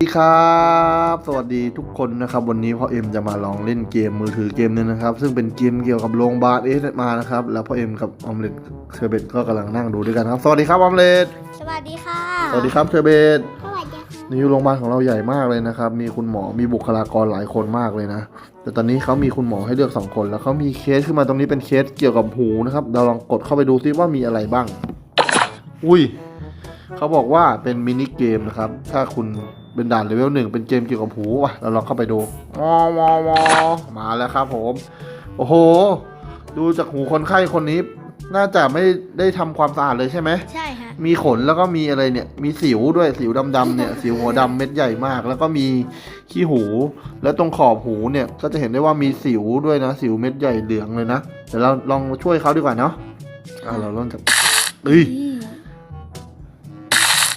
สวัสดีครับ สวัสดีทุกคนนะครับวันนี้พ่อเอ็มจะมาลองเล่นเกมมือถือเกมหนึงนะครับ ซึ่งเป็นเกมเกี่ยวกับโรงพยาบาลเอสมานะครับ แล้วพ่อเอ็มกับออมเล็ตเชอร์เบตก็กำลังนั่งดูด้วยกันครับ สวัสดีครับออมเล็ตสวัสดีค่ะ สวัสดีครับเชอร์เบตสวัสดีค่ะนี่โรงพยาบาลของเราใหญ่มากเลยนะครับ มีคุณหมอมีบุคลากรหลายคนมากเลยนะ แต่ตอนนี้เขามีคุณหมอให้เลือกสองคน แล้วเขามีเคสขึ้นมาตรงนี้เป็นเคสเกี่ยวกับหูนะครับเราลองกดเข้าไปดูซิว่ามีอะไรบ้าง อุ้ยเขาบอกว่าเป็นมินิเกมนะครับถ้าคุณ เป็นด่านเลเวลหนึ่งเป็นเกมเกี่ยวกับหูว่ะเราลองเข้าไปดูวอวอวอมาแล้วครับผม โอ้โห ดูจากหูคนไข้คนนี้ น่าจะไม่ได้ทำความสะอาดเลยใช่ไหมใช่ฮะมีขนแล้วก็มีอะไรเนี่ย มีสิวด้วยสิวดำๆเนี่ย สิวหัวดำเม็ดใหญ่มาก แล้วก็มีขี้หู แล้วตรงขอบหูเนี่ย ก็จะเห็นได้ว่ามีสิวด้วยนะ สิวเม็ดใหญ่เหลืองเลยนะเดี๋ยวเราลองช่วยเขาดีกว่าเนาะอ่าเราเริ่มจากเอ้ย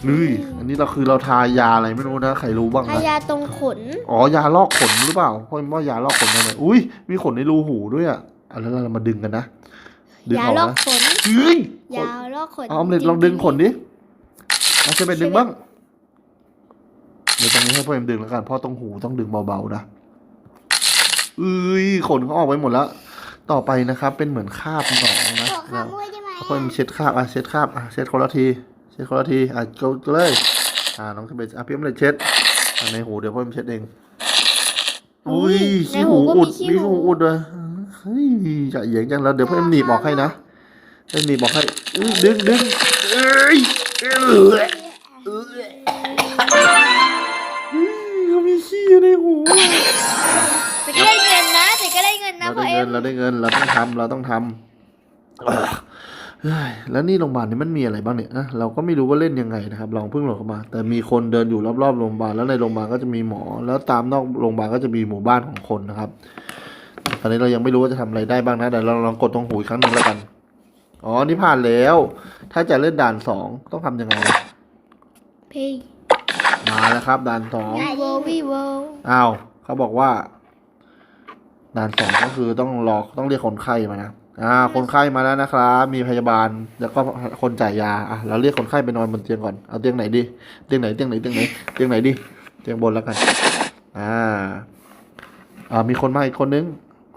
นี่อันนี้เราคือเราทายาอะไรไม่รู้นะใครรู้บ้างทานะยาตรงขน อ๋อยาลอกขนหรือเปล่าเพราะว่ายาลอกขนอะไรอุ้ยมีขนในรูหูด้วยอะอะแล้วเรามาดึงกันนะดึงยาออกลอกนะขน เฮ้ยยาลอกขนเอาออมเล็ตลองดึงขนดิเอาจะไปดึงบ้างเดี๋ยวตรงนี้ให้พ่อเอ็มดึงแล้วกันเพราะตรงหูต้องดึงเบาๆนะเอ้ยขนเขาออกไปหมดแล้วต่อไปนะครับ เป็นเหมือนคราบหนองนะขอแล้วคำด้วยได้ไหมพ่อเอ็มเช็ดคราบอะเช็ดคราบอะเช็ดคนละที เช็ดคนละทีอะก็ก็เลยอ่าน้องจะไปอะพี่เอ็มเลยเช็ดอะในหูเดี๋ยวพ่อเอ็มเช็ดเองอุ้ยในขี้หูหูก็อุมีดขี้มีหูหูอุดเลยเฮ้ยจะเหยียงจังแล้วเดี๋ยวพ่อเอ็มหนีบออกให้นะเอ็มหนีบออกให้อื้อดึงดึงเอ้ยเอ้ยเอ้ยอื้อเขามีขี้อยู่ในหูอะแต่ก็ได้เงินนะแต่ก็ได้เงินนะเราพ่อได้เอ็เงิมนเราได้เงินเราต้องทำเราต้องทำเอ้ยเฮ้ย แล้วนี่โรงพยาบาลนี่มันมีอะไรบ้างเนี่ยนะเราก็ไม่รู้ว่าเล่นยังไงนะครับลองเพิ่งโหลดเข้ามา แต่มีคนเดินอยู่รอบๆโรงพยาบาลแล้วในโรงพยาบาลก็จะมีหมอ แล้วตามนอกโรงพยาบาลก็จะมีหมู่บ้านของคนนะครับ ตอนนี้เรายังไม่รู้ว่าจะทำอะไรได้บ้างนะเดี๋ยวเราลองกดตรงหูอีกครั้งหนึ่งแล้วกัน อ๋อนี่ผ่านแล้ว ถ้าจะเล่นด่านสองต้องทำยังไงเพย์มาแล้วครับ ด่านสองวีโววีโวอ้าวเขาบอกว่า ด่านสองก็คือต้องรอต้องเรียกคนไข้มานะ อ่า คนไข้มาแล้วนะครับ มีพยาบาล แล้วก็คนจ่ายยา อะ เราเรียกคนไข้ไปนอนบนเตียงก่อน เอาเตียงไหนดี เตียงไหน เตียงไหน เตียงไหน เตียงไหนดี เตียงบนแล้วกัน อ่า อ่า มีคนมาอีกคนนึง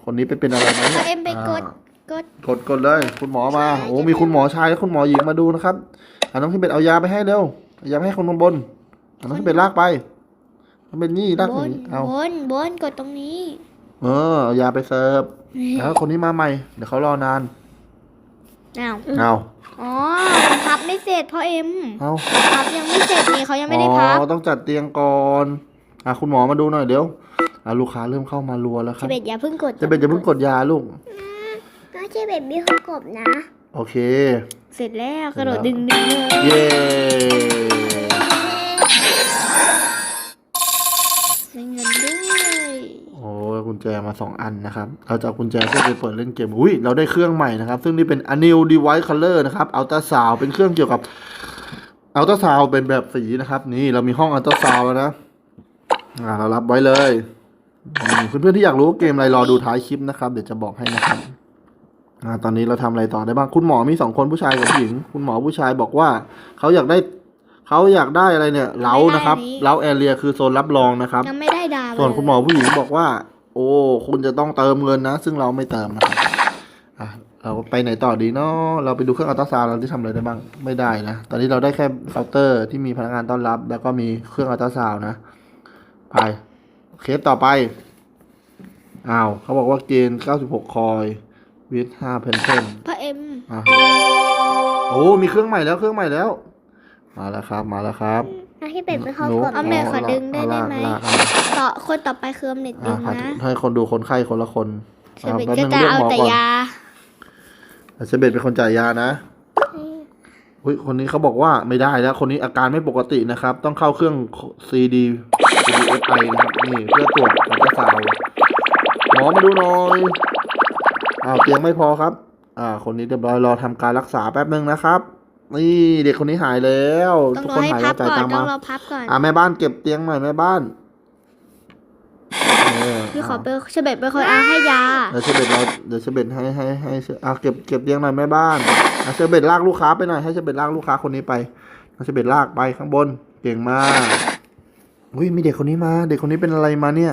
คนนี้ไปเป็นอะไรไหมพ่เนี่อยเอ็มไปกดอ่ากด กด กดเลย คุณหมอมา โอ้ มีคุณหมอชายและคุณหมอหญิงมาดูนะครับอ่าน้องที่เป็นเอายาไปให้เร็วเอายาไปให้คนข้างบนอ่าน้องที่เป็นลากไปน้องเป็นนี่ลากบหนนีเอาบน บน กดตรงนี้ เออ เอายาไปเสิร์ฟ แล้วคนนี้มาใหม่ เดี๋ยวเขารอนานอ้าวเอาอ๋อพับไม่เสร็จพ่อเอ็มเอาพับยังไม่เสร็จนี่เขายังไม่ได้พับอ๋อต้องจัดเตียงก่อนอะคุณหมอมาดูหน่อยเดี๋ยวอะลูกค้าเริ่มเข้ามารัวแล้วคเจรับเบ็ดอย่าเพิ่งกดจะเป็นจะเพิ่งกดยาลูกน้องเจเบ็ดมีคนกบนะ โอเค เสร็จแล้วเสกร็ระจแล้โดวดดึงดึงเลยเย้ จมาสองอันนะครับ เราจะเอากุญแจเพื่อไปเปิดเล่นเกม อุ้ย เราได้เครื่องใหม่นะครับ ซึ่งนี่เป็น a new device color นะครับ ultra sound เป็นเครื่องเกี่ยวกับ ultra sound เป็นแบบสีนะครับ นี่เรามีห้อง ultra sound แล้วนะ อ่า เรารับไว้เลยอืมเพื่อนๆที่อยากรู้ว่าเกมอะไรรอดูท้ายคลิปนะครับ เดี๋ยวจะบอกให้นะครับอ่าตอนนี้เราทำอะไรต่อได้บ้าง คุณหมอมีสองคนผู้ชายกับผู้หญิง คุณหมอผู้ชายบอกว่าเขาอยากได้เขาอยากได้อะไรเนี่ย เล้านะครับ เล้าแอเรียคือโซนรับรองนะครับ ยังไม่ได้ดาวส่วนคุณหมอผู้หญิงบอกว่า โอ้ คุณจะต้องเติมเงินนะ ซึ่งเราไม่เติมนะครับอะเราไปไหนต่อดีเนาะเราไปดูเครื่องอัลตราซาวด์เราที่ทำอะไรได้บ้าง ไม่ได้นะ ตอนนี้เราได้แค่เคาน์เตอร์ที่มีพนักงานต้อนรับ แล้วก็มีเครื่องอัลตราซาวด์นะ ไปเคสต่อไป อ้าว เขาบอกว่าเกณฑ์96 คอยวิท5เพนเทนพ่อเอ็มอะโอ้ มีเครื่องใหม่แล้ว เครื่องใหม่แล้ว มาแล้วครับ มาแล้วครับ น้องที่เป็ดเป็นเขาหนูกดออมเล็ตขอดึงได้เอาได้ลากไหมลากลากต่อคนต่อไปคือออมเล็ตดึอะงพานะให้คนดูคนไข้คนละคนเชเบ็ดป๊บก็นึงจะรียเอาหมแต่ก่นยาเชเบตเป็นคนจ่ายยานะอุ้ยคนนี้เขาบอกว่าไม่ได้แล้ว คนนี้อาการไม่ปกตินะครับ ต้องเข้าเครื่อง CD CDFI นะครับนี่เพื่อตรวจอัลตราซาวด์หมอมาดูหน่อยอ้าวเตียงไม่พอครับ อ่า คนนี้เรียบร้อยรอทำการรักษาแป๊บนึงนะครับ นี่เด็กคนนี้หายแล้วต้องทุกรอคนให้หายพัแล้บวจ่ายก่อนตังค์ต้อมางรอพับก่อนอ่าแม่บ้านเก็บเตียงหน่อยแม่บ้านเออพี่ขอเป็นเชเบ็ดเป็นคนเอาให้ยา เดี๋ยวเชเบตเราเดี๋ยวเชเบตให้ให้ให้เชอะเก็บเก็บเตียงหน่อยแม่บ้านอะเชเบตลากลูกค้าไปหน่อยให้เชเบตลากลูกค้าคนนี้ไปเอาเชเบตลากไปข้างบนเก่งมากอุ้ยมีเด็กคนนี้มา เด็กคนนี้เป็นอะไรมาเนี่ย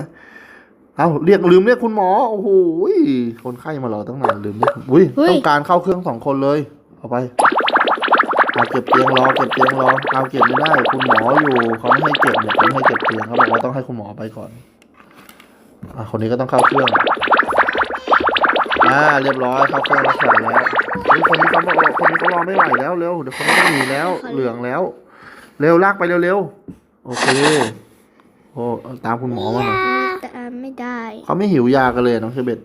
เอาเรียกลืมเรียกคุณหมอโอ้โหยคนไข้มารอตั้งนานลืมเรียกอุ้ย ต้องการเข้าเครื่องสองคนเลยเอาไป เอาเก็บเตียงรอเก็บเตียงรอเอาเก็บไม่ได้ คุณหมออยู่เขาไม่ให้เก็บเนี่ยเขาไม่ให้เก็บเตียงเขาบอกว่าต้องให้คุณหมอไปก่อนอะคนนี้ก็ต้องเข้าเครื่องอ่าเรียบร้อยเข้าเครื่องรักษาแล้วเฮ้ยคนนี้เขาบอกว่าคนนี้เขารอไม่ไหวแล้วเร็วเดี๋ยวเขาไม่หนีแล้วเหลืองแล้ว เร็วลากไปเร็วๆโอเคโอ้เอาตามคุณหมอมาหน่อยแต่อ่านไม่ได้เขาไม่หิวยากันเลยน้องเชเบต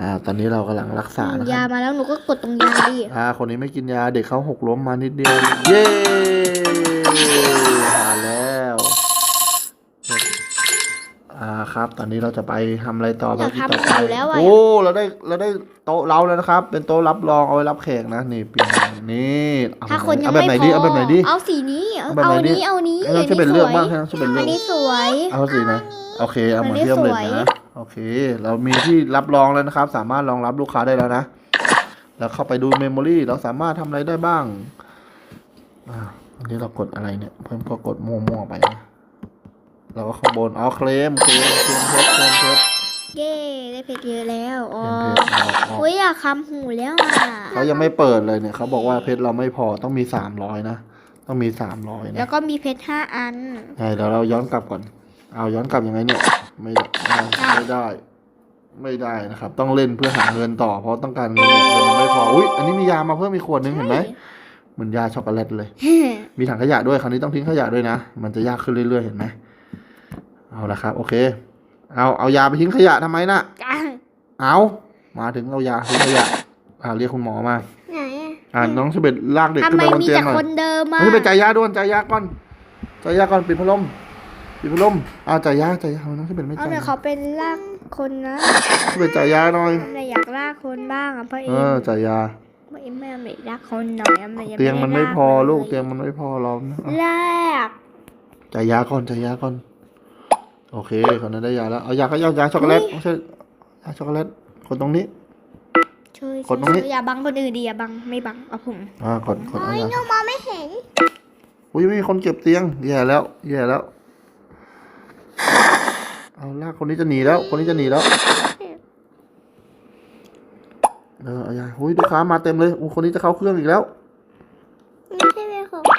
อ่า ตอนนี้เรากำลังรักษานะคยารับมาแล้วหนูก็กดตรงยาดิอ่า คนนี้ไม่กินยาเด็กเขาหกล้มมานิดเดียว เย้ผ่านแล้วอ่าครับ ตอนนี้เราจะไปทำอะไรต่ออยากภารกิจต่อทำไปอยู่แล้วอะโอ้เราได้เราได้โต๊ะเราแล้วนะครับ เป็นโต๊ะรับรองเอาไว้รับแขกนะนี่เปลี่ยนนี่เอถ้าคนยังเอาแบบไม่ไหนพดีอเอาแบบไหนดี เอาสีนี้เอาเอาแบบไหนเอาดีนี้เอานี้ให้น้องเชเบตเลือกบ้างให้น้องเชเบตเลือัอกนนี้สวย เอาสีไหนโอเคเอาเหมือนอันนี้ที่ออมเล็ตสวย นะ โอเค เรามีที่รับรองแล้วนะครับ สามารถรองรับลูกค้าได้แล้วนะ แล้วเข้าไปดูเมมโมรีเราสามารถทำอะไรได้บ้างอ่าอันนี้เรากดอะไรเนี่ย เพิ่มก็กดมั่วๆไปนะเราก็ข้างบนอ๋อเคลมเคลมเคลมเพชรเคลมเพชร เย้ ได้เพชรเยอะแล้วอ๋อเคลมเพชรเอาเอาอุ้ยอยากคำหูแล้วอะเขายังไม่เปิดเลยเนี่ยเขาบอกว่าเพชรเราไม่พอต้องมีสามร้อยนะ ต้องมีสามร้อยแล้นะวก็มีเพชรห้าอัน ใช่เดี๋ยวเราย้อนกลับก่อน เอาย้อนกลับยังไงเนี่ย ไม่ได้ไม่ได้ ไม่ได้นะครับ ต้องเล่นเพื่อหาเงินต่อ เพราะต้องการเงินอีกเงินยังไม่พออุ้ยอันนี้มียามาเพิ่มอีกขวดนึงเห็นไหมเหมือนยาช็อกโกแลตเลย มีถังขยะด้วยคราวนี้ต้องทิ้งขยะด้วยนะมันจะยากขึ้นเรื่อยๆเห็นไหมเอาละครับ โอเค เอาเอายาไปทิ้งขยะทำไมน่ะจ้าเอามาถึงเอายาทิ้งขยะอ่าเรียกคุณหมอมาไหนอ่าน้องสเบ็ดลากเด็กทำขึ้นไมไปบนมีเตียงแต่หน่อยคนเดิมมาไม่ไปจ่ายยาด่วนจ่ายยาก่อนจ่ายยาก่อนปิดพัดลม ปิดพัดลมอ่าจ่ายยาจ่ายยาน้องสเบ็ดไม่เอาจ่ายเดี๋ยวเขาเป็นลากคนนะสเบ็ดจ่ายยาหน่อยทำไมอยากลากคนบ้างอะเพราะเอ็เอมอจ่ายยาเพราะเอ็มแม่ไม่ลากคนหน่อยอะมันยังเตียงมันไม่พอด้าลูกลเตียงมันไม่พอเรานะอะลากจ่ายยาก่อนจ่ายยาก่อน โอเคคนนั้นได้ยาแล้วเอายาก็ยายาช็อกโกแลตไม่ใช่ยาช็อกโกแลตคนตรงนี้ ช่วยกดตรงนี้ อย่าบังคนอื่นดิอย่าบังไม่บังเอาผมอ่ากดกดเอายาหนูมองไม่เห็น อุ้ยไม่มีคนเก็บเตียงแย่แล้วแย่แล้ว เอาลากคนนี้จะหนีแล้ว คนนี้จะหนีแล้วเออเอายาอุ้ยลูกค้ามาเต็มเลยอู้คนนี้จะเข้าเครื่องอีกแล้วไม่ใช่เป็นของอะ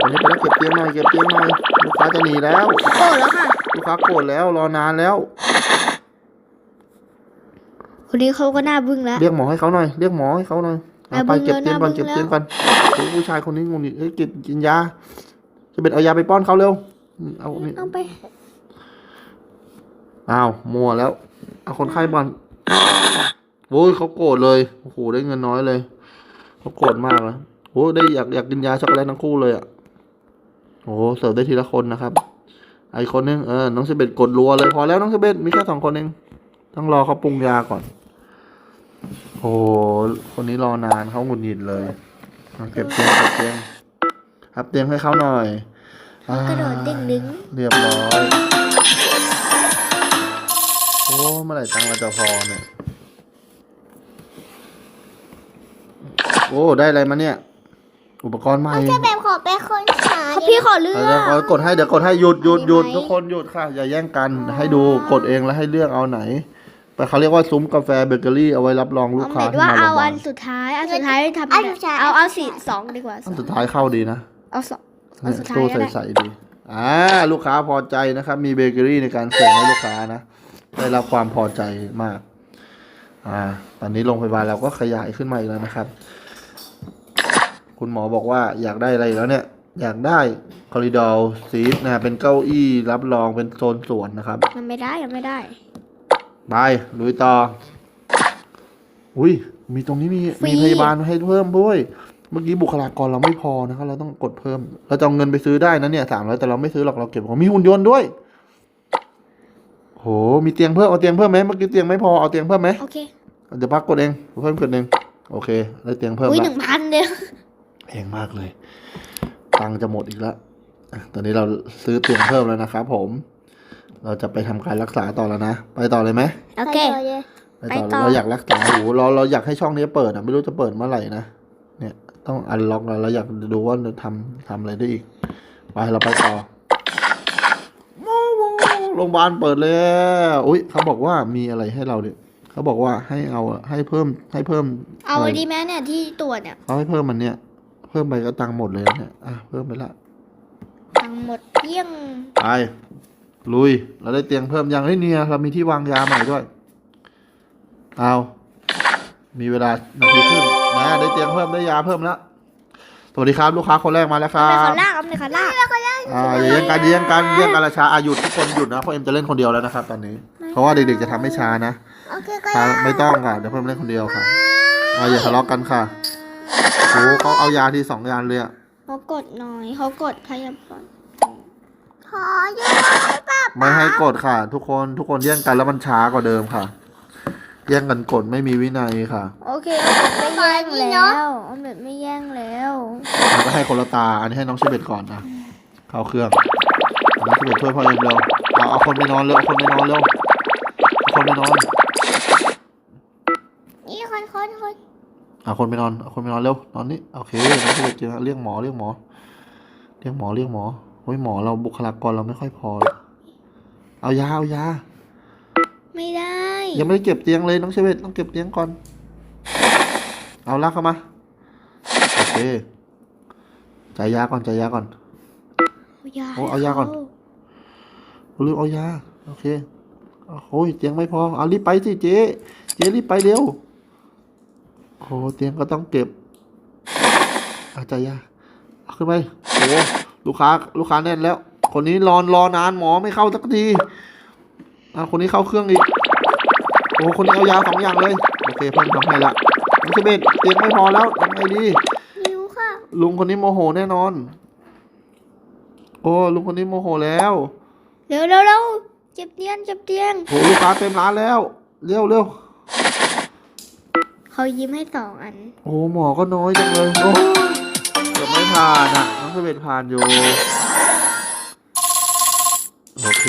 คนนี้ไปแล้วเก็บเตียงหน่อยเก็บเตียงหน่อยลูกค้าจะหนีแล้วโกรธแล้วค่ะลูกค้าโกรธแล้วรอนานแล้ว คนนี้เขาก็น่าบึ้งแล้วเรียกหมอให้เขาหน่อยเรียกหมอให้เขาหน่อยเอาอะไปบึ้งเก็บเตียงก่อนแล้วนะเก็บเตียงบึ้งก่อนโอ้ยผู้ชายคนนี้งงดิเอ้ยเก็บกินยาจะเป็นเอายาไปป้อนเขาเร็วอืม เอานี่เอาไปอ้าวมัวแล้ว เอาคนไข้บอลโอ้ยเขาโกรธเลยโอ้โหได้เงินน้อยเลยเขาโกรธมากเลยโอ้ได้อยากอยากกินยาช็อกโกแลตทั้งคู่เลยอะโอ้เสิร์ฟได้ทีละคนนะครับไอคนนึงเออน้องเซเบตกดรัวเลยพอแล้วน้องเซเบตมีแค่สองคนเองต้องรอเขาปรุงยาก่อนโอ้โหคนนี้รอนานเขาหงุดหงิดเลยเอาเก็บเตียงเก็บเตียงครับเตียงให้เขาหน่อยอ่า กระโดดดึงดึงเรียบร้อย โอ้เมื่อไหร่ตังค์เราจะพอเนี่ย โอ้ได้อะไรมาเนี่ย อุปกรณ์ใหม่แบบขอเป็นคนขาพี่ขอเลือเดี๋ยวกขอกดให้เดี๋ยวกดให้หยุดหยุดหยุดมีไหมทุกคนหยุดค่ะ อย่าแย่งกันให้ดูกดเองแล้วให้เลือกเอาไหนแต่เขาเรียกว่าซุ้มกาแฟเบเกอรี่เอาไว้รับรองลูเอากหค้ามาที่ว่ามาโรเอางพยาบาอัลนสุดท้ายอันสุดท้ายทำอันแบบสุดท้ายเอาเอาสีสองดีกว่าอันสุดท้ายเข้าดีนะเอาสอง อันสุดท้ายตู้ก็ได้ใสๆดี อ่า ลูกค้าพอใจนะครับ มีเบเกอรี่ในการเสิร์ฟให้ลูกค้านะ ได้รับความพอใจมาก อ่า ตอนนี้โรงพยาบาลเราก็ขยายขึ้นมาอีกแล้วนะครับ คุณหมอบอกว่าอยากได้อะไรอีกแล้วเนี่ย อยากได้คอริดอร์ซีทนะเป็นเก้าอี้รับรองเป็นโซนสวนนะครับมันไม่ได้ยังไม่ได้ ไปลุยต่อ อุ้ย มีตรงนี้มีฟรี มีพยาบาลให้เพิ่มด้วย เมื่อกี้บุคลากรเราไม่พอนะครับ เราต้องกดเพิ่ม เราจะเอาเงินไปซื้อได้นะเนี่ยสามร้อยแต่เราไม่ซื้อหรอกเราเก็บของมีหุ่นยนต์ด้วยโหมีเตียงเพิ่มเอาเตียงเพิ่มไหมเมื่อกี้เตียงไม่พอเอาเตียงเพิ่มไหมโอเคเดี๋ยวพักกดเองเพิ่มกดเองโอเคได้เตียงเพิ่มอุ้ยหละนึ่งพันเดียวแพงมากเลยตังค์จะหมดอีกแล้วอะตอนนี้เราซื้อเตียงเพิ่มแล้วนะครับผม เราจะไปทำการรักษาต่อแล้วนะ ไปต่อเลยไหมโอเคไปต่อไปต่อเราอยากรักษาหูเราเราอยากให้ช่องนี้เปิดอะไม่รู้จะเปิดเมื่อไหร่นะเนี่ย ต้องอันล็อกแล้วเราอยากดูว่าจะทำทำอะไรได้อีก ไปเราไปต่อโรงพยาบาลเปิดแล้วอุ้ยเขาบอกว่ามีอะไรให้เราเนี่ยเขาบอกว่าให้เอาให้เพิ่มให้เพิ่มเอาะไรดีไหมเนี่ยที่ตรวจเนี่ยเขาให้เพิ่มมันเนี่ย เพิ่มไปก็ตังค์หมดเลยนะเนี่ยอะเพิ่มไปละทั้งหมดเยี่ยงไปลุย เราได้เตียงเพิ่มยังเฮ้ยเนี่ยเรามีที่วางยาใหม่ด้วย เอา มีเวลานาทีครึ่งนะได้เตียงเพิ่มได้ยาเพิ่มแล้วสวัสดีครับลูกค้าคนแรกมาแล้วคเอารัไปบเขาลากเอาไปเขาลากอ่าอย่าแย่งกันอย่าแย่งกันแย่งกันละช้าอาหยุดทุกคนหยุดนะเพราะเอ็มจะเล่นคนเดียวแล้วนะครับตอนนี้ เพราะว่าเด็กๆจะทำให้ช้านะโอเคก็ช้าไม่ต้องค่ะเดี๋ยวเพิ่มเล่นคนเดียวค่ะอ่าอย่าทะเลาะกันค่ะโอ้เขาเอายาทีสองยานเลยอะเขากดหน่อยเขากดพยาบาลขออยู่ให้ป้าไม่ให้กดค่ะ ทุกคนทุกคนแย่งกันแล้วมันช้ากว่าเดิมค่ะ แย่งกันกดไม่มีวินัยค่ะโอเคเอาไม่แย่งแล้วเอาแบบไม่แย่งแล้วเราก็ให้คนละตา อันนี้ให้น้องเชเบตก่อนนะ เข้าเครื่องน้องเชเบตช่วยพ่อเอ็มเร็วเอาเอาคนไปนอนเร็วเอาคนไปนอนเร็วเอาคนไปนอน นี่คนคนคนเอาคนไปนอน เอาคนไปนอนเร็ว นอนนี่โอเค น้องเชเบตเจอเรียกหมอเรียกหมอ เรียกหมอเรียกหมอโอ้ยหมอเราบุคลากรเราไม่ค่อยพอเลยเอายาเอายาไม่ได้ ยังไม่ได้เก็บเตียงเลยน้องเชเบตต้องเก็บเตียงก่อน เอาลากเข้ามาโอเคจ่ายยาก่อนจ่ายยาก่อนเอายาโอ้เอายาก่อน ลืมเอายาโอเคโอ้ยเตียงไม่พอเอารีบไปสิเจ๊เจ๊รีบไปเร็วโอ้เตียงก็ต้องเก็บเอาใจยาเอาขึ้นไปโอ้ลูกค้าลูกค้าแน่นแล้ว คนนี้รอนรอนานหมอไม่เข้าสักทีอะคนนี้เข้าเครื่องอีก โอ้คนนี้เอายาสองอย่างเลย โอเคเพิ่มทำให้ละน้องเชเบตเตียงไม่พอแล้วทำไงดีหิวค่ะ ลุงคนนี้โมโหแน่นอน โอ้ลุงคนนี้โมโหแล้วเร็วเร็วเร็วเจ็บเตียงเจ็บเตียงโหลูกค้าเต็มร้านแล้วเร็วเร็วเขายิ้มให้สองอัน โอ้หมอก็น้อยจังเลยโอ้เกือบไม่ผ่านอะน้องเสเบตผ่านอยู่ โอเค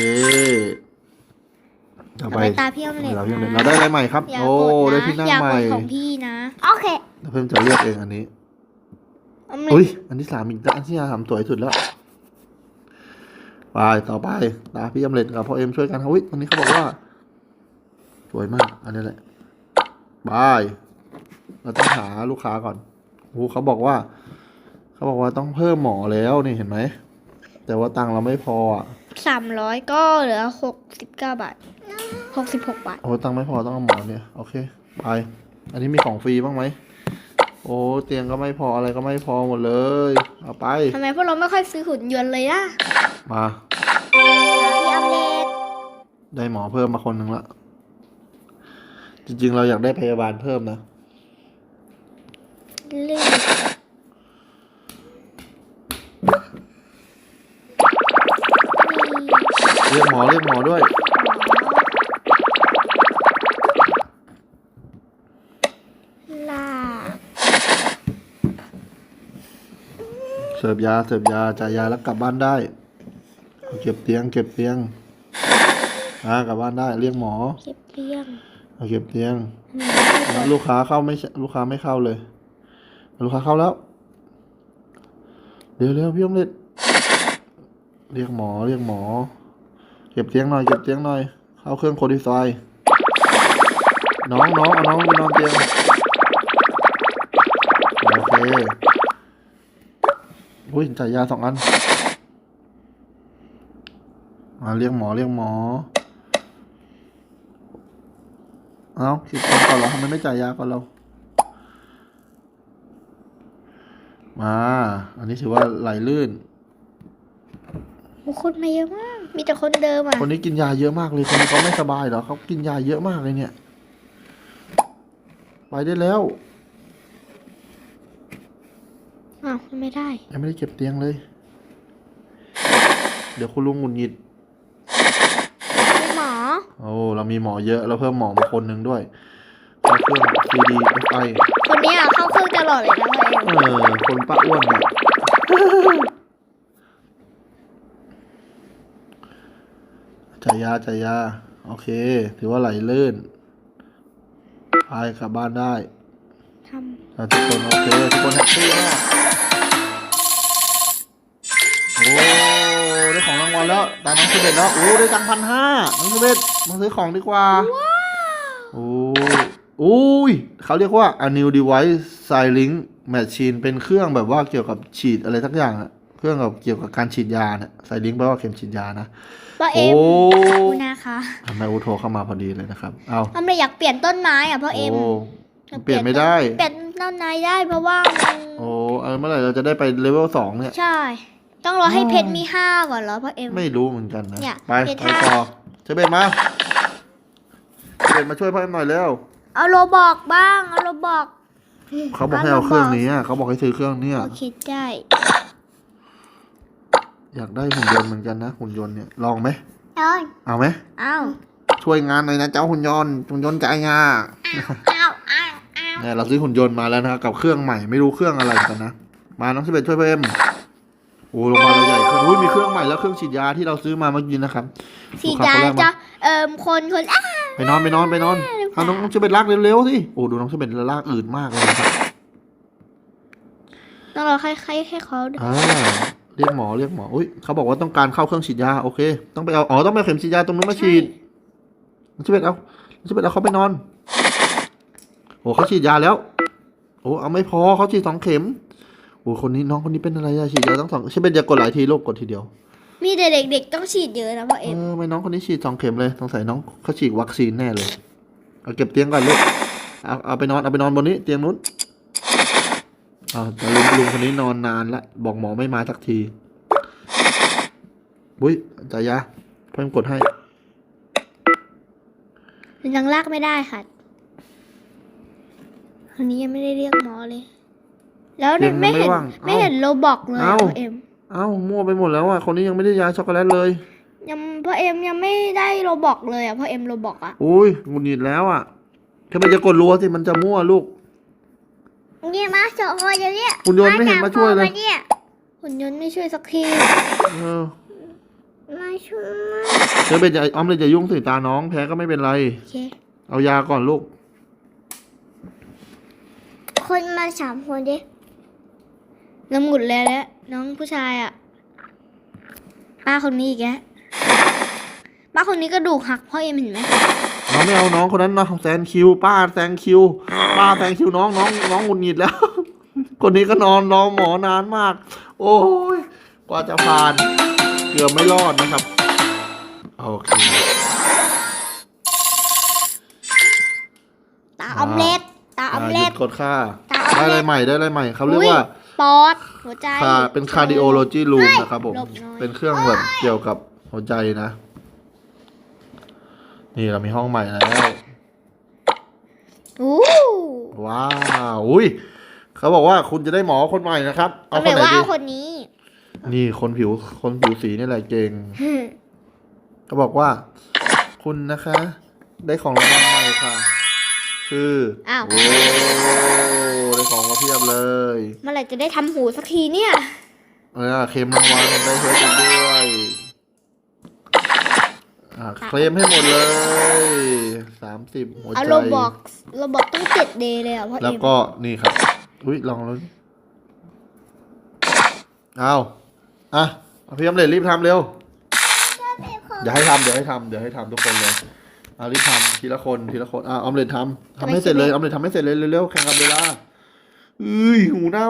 ต่อต่อไปไปตาพี่อมเล็ตเรานะเราได้อะไรใหม่ครับอย่าโอ้กดได้นะที่นั่งอย่าใหกม่ดของพี่นะโอเคเพิ่มจะเลือกเองอันนี้อมเล็อุ้ยตอันที่สามอีกอันที่สามสวยสุดแล้วไปต่อไปตาพี่อมเล็ตกับพ่อเอ็มช่วยกันครับอุ้ยอันนี้เขาบอกว่า สวยมาก อันนี้แหละบายเราต้องหาลูกค้าก่อนโอ้เขาบอกว่า เขาบอกว่าต้องเพิ่มหมอแล้วนี่เห็นไหมแต่ว่าตังค์เราไม่พออะสามร้อยก็เหลือหกสิบเก้าบาท หกสิบหกบาท โอ้ตังค์ไม่พอต้องเอาหมอเนี่ย โอเค ไป อันนี้มีของฟรีบ้างไหม โอ้ เตียงก็ไม่พออะไรก็ไม่พอหมดเลย เอาไป ทำไมพวกเราไม่ค่อยซื้อหุ่นยนต์เลยล่ะมาพี่อัปเดตได้หมอเพิ่มมาคนหนึ่งละ จริงๆ เราอยากได้พยาบาลเพิ่มนะเล่นเรียกหมอเรียกหมอด้วย เสิร์ฟยาเสิร์ฟยาจ่ายยาแล้วกลับบ้านได้ เก็บเตียง เก็บเตียงอ่ากลับบ้านได้ เรียกหมอ เก็บเลี้ยงเอาเก็บเตียงแล้วลูกค้าเข้าไม่ใช่ลูกค้าไม่เข้าเลย ลูกค้าเข้าแล้วเร็วเร็วพี่อมเล็ดเรียกหมอเรียกหมอ เก็บเตียงหน่อยเก็บเตียงหน่อยเข้าเครื่องโคดิซอยน้องน้องเอาน้องไปนอนเตียงโอเค อุ้ยจ่ายยาสองอันมาเรียกหมอเรียกหมอ เอาคิดก่อนเหรอทำไมไม่จ่ายยาก่อนเรา มา อันนี้ถือว่าไหลลื่นโอ้คนมาเยอะมาก มีแต่คนเดิมอะ คนนี้กินยาเยอะมากเลย คนนี้เขาไม่สบายเหรอเขากินยาเยอะมากเลยเนี่ย ไปได้แล้ว อ้าวไม่ได้ ยังไม่ได้เก็บเตียงเลย เดี๋ยวคุณลุงหงุดหงิดไม่หมอ โอ้เรามีหมอเยอะเราเพิ่มหมอมาคนหนึ่งด้วยเข้าเครื่อง CD FI คนเนี้ยเข้าเครื่องตลอดเลยนะพ่อเอ็มเออคนป้าอ้วนเนี่ยจ่ายยาจ่ายยา โอเค ถือว่าไหลลื่นพายกลับบ้านได้ทอะทุกคนโอเค ทุกคนแฮปปี้มาก วัลแล้วตาน้องเชเบตแล้ว โอ้ได้ตังพันห้าน้องเชเบตมาซื้อของดีกว่า โอ้โอ้ยเขาเรียกว่า a new device siling machine เป็นเครื่องแบบว่าเกี่ยวกับฉีดอะไรทักอย่างอะเครื่องกับเกี่ยวกับการฉีดยาเนี่ยไซลิงแปลว่าเข็มฉีดยานะป้าเอ็โอ้มคุณนะคะทำไมอูโทรเข้ามาพอดีเลยนะครับ เอาออมเลยอยากเปลี่ยนต้นไม้อะพ่อเอ็มโอ้เปลี่ยนไม่ได้ เปลี่ยนต้นไม้ได้เพราะว่ามันโอ้เออเมื่อไหร่เราจะได้ไปเลเวลสองเนี่ย ใช่ ต้องรอให้อ๋อเพชรมีห้าก่อนเหรอพ่อเอ็ม ไม่รู้เหมือนกันนะ เนี่ยไปเพชรไปห้า ต่อเชเบตมาเชเบตมาช่วยพ่อเอ็มหน่อยเร็วเอาโรบอกบ้างเอาโรบอก เขาบอกให้เอาเครื่องนี้อะเขาบอกให้ซื้อเครื่องเนี้ยโอเคได้อยากได้หุ่นยนต์เหมือนกันนะหุ่นยนต์เนี่ยลองไหมโอ้ยเอาไหมอ้าวช่วยงานหน่อยนะเจ้าหุ่นยนต์หุ่นยนต์ใจงาอ้าวอ้าวอ้าวเนี่ยเราซื้อหุ่นยนต์มาแล้วนะครับกับเครื่องใหม่ไม่รู้เครื่องอะไรกันนะมาน้องเชเบตช่วยพ่อเอ็ม โอ้ลงมาเราใหญ่ขึ้นอุ้ยมีเครื่องใหม่แล้วเครื่องฉีดยาที่เราซื้อมาเมื่อกี้นะครับสีลูกค้ดาคนแรกมาจะเอ่มคนคนอ้าไปนอนไปนอนไปนอนเอาน้องน้องเชเบตลากเร็วๆสิโอ้ดูน้องเชเบตลากอืดมากเลยนะครับต้องรอให้ให้ให้เขาอ่าเรียกหมอเรียกหมออุ้ยเขาบอกว่าต้องการเข้าเครื่องฉีดยาโอเค ต้องไปเอาอ๋อต้องไปเอาเข็มฉีดยาตรงนู้นมาฉีดน้องเชเบตเอาน้องเชเบตเอาเขาไปนอนโอ้เขาฉีดยาแล้ว โอ้เอาไม่พอเขาฉีดสองเข็ม โอ้คนนี้น้องคนนี้เป็นอะไรอะฉีดยาต้องสองเชเบตอย่ากดหลายทีลูกกดทีเดียว มีแต่เด็กๆต้องฉีดเยอะนะพ่อเอเอ็มอไม่น้องคนนี้ฉีดสองเข็มเลยสงสัยน้องเขาฉีดวัคซีนแน่เลย เอาเก็บเตียงก่อนลูก เอาเอาไปนอนเอาไปนอนบนนี้เตียงนู้นเอาแต่ลุงลุงคนนี้นอนนานละบอกหมอไม่มาสักที บุ้ยจ่ายยาเพิ่มกดให้มันยังลากไม่ได้ค่ะคนนี้ยังไม่ได้เรียกหมอเลย แล้วเตียงไม่ไม่เห็นว่างไม่เอ้าเห็นโรบอกเลยอะเอ้าพ่อเอ็มเอ้ามั่วไปหมดแล้วอะคนนี้ยังไม่ได้ยาช็อกโกแลตเลย ยังพ่อเอ็มยังไม่ได้โรบอกเลยอะพ่อเอ็มโรบอกอะอุ้ยหงุดหงิดแล้วอะทำไมจะกดรัวสิมันจะมั่วลูกเนี่ยมาสองคนเดี๋ยวนี้หุ่นยนต์ไม่เห็นมาช่วยเลยมาเนี่ยหุ่นยนต์ไม่ช่วยสักทีเออมาช่วยเธอเป็นจะออมเลยจะยุ่งสิตาน้องแพ้ก็ไม่เป็นไรโอเคเอายาก่อนลูก คนมาสามคนดิ น้ำหมุดเลยแล้วน้องผู้ชายอะ ป้าคนนี้อีกแกป้าคนนี้กระดูกหักพ่อเอ็มเห็นไหมน้องไม่เอาน้องคนนั้นนะแซงคิว ป้าแซงคิว ป้าแซงคิวน้องน้องน้องหงุดหงิดแล้ว คนนี้ก็นอนรอหมอนานมาก โอ้ยกว่าจะผ่าน เกือบไม่รอดนะครับโอเคตาออมเล็ตตาออมเล็ตหยุดกดค่าตาออมเล็ตได้อะไรใหม่ได้อะไรใหม่เขาเรียกอุ๊ยว่า ปอดหัวใจคาเป็นคาร์ดิโอโลจีรูมนะครับผมหลบหน่อยเป็นเครื่องแบบเกี่ยวกับหัวใจนะ นี่เรามีห้องใหม่แล้วอู้ว้าวอุ้ยเขาบอกว่าคุณจะได้หมอคนใหม่นะครับ เอาเอาคเลนยไหนว่าดีเอาคนนี้ นี่คนผิวคนผิวสีนี่แหละเก่งเขาบอกว่า คุณนะคะ ได้ของรางวัลใหม่ค่ะ คืออ้าว โอ้ได้ของมาเพียบเลยเมื่อไหร่จะได้ทำหูสักทีเนี่ย เออเคลมรางวัลได้เพิ่มอีกด้วยอ่าเคลมให้หมดเลยสามสิบหัวใจเอาโรบอกโรบอกต้องเจ็ดเดย์เลยอะพ่อแล้วเอ็มก็นี่ครับ อุ้ยลองแล้วเอาอะเอาพี่อำเร็จรีบทำเร็วอย่าให้ทำเดี๋ยวให้ทำเดี๋ยวให้ทำทุกคนเลยเอารีบทำทีละคนทีละคนอะออมเล็ตทำทำให้เสร็จเลยออมเล็ตทำให้เสร็จเลยเร็วๆแข่งกับเวลาเอ้ยหูเน่า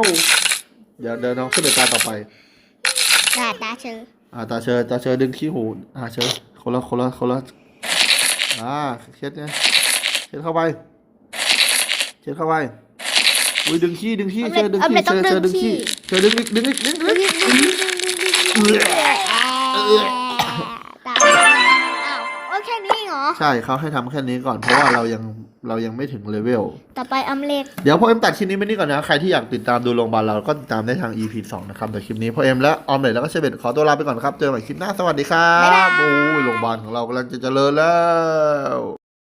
เดี๋ยวเดี๋ยวน้องขึ้นไปตาต่อไปตาตาเชออ่าตาเชอตาเชอดึงขี้หูอ่าเชอคนละคนละคนละอ่าเช็ดไงเช็ดเข้าไปเช็ดเข้าไปอุ้ยดึงขี้ดึงขี้เชอดึงขี้เชอเชอดึงขี้เชอดึงอีกดึงอีกดึงดึงดึงเอื้อตาอ้าวโอเคนี้ เหรอ ใช่เขาให้ทำแค่นี้ก่อนเพราะว่าเรายังเรายังไม่ถึงเลเวล ต่อไปออมเล็ตเดี๋ยวพ่อเอ็มตัดคลิปนี้ไปนี่ก่อนนะ ใครที่อยากติดตามดูโรงพยาบาลเราก็ติดตามได้ทาง EP 2 นะครับแต่คลิปนี้พ่อเอ็มและออมเล็ตแล้วก็เชเบตขอตัวลาไปก่อนครับ เจอกันใหม่คลิปหน้า สวัสดีครับ โอ้ยโรงพยาบาลของเรากำลังจะเจริญแล้ว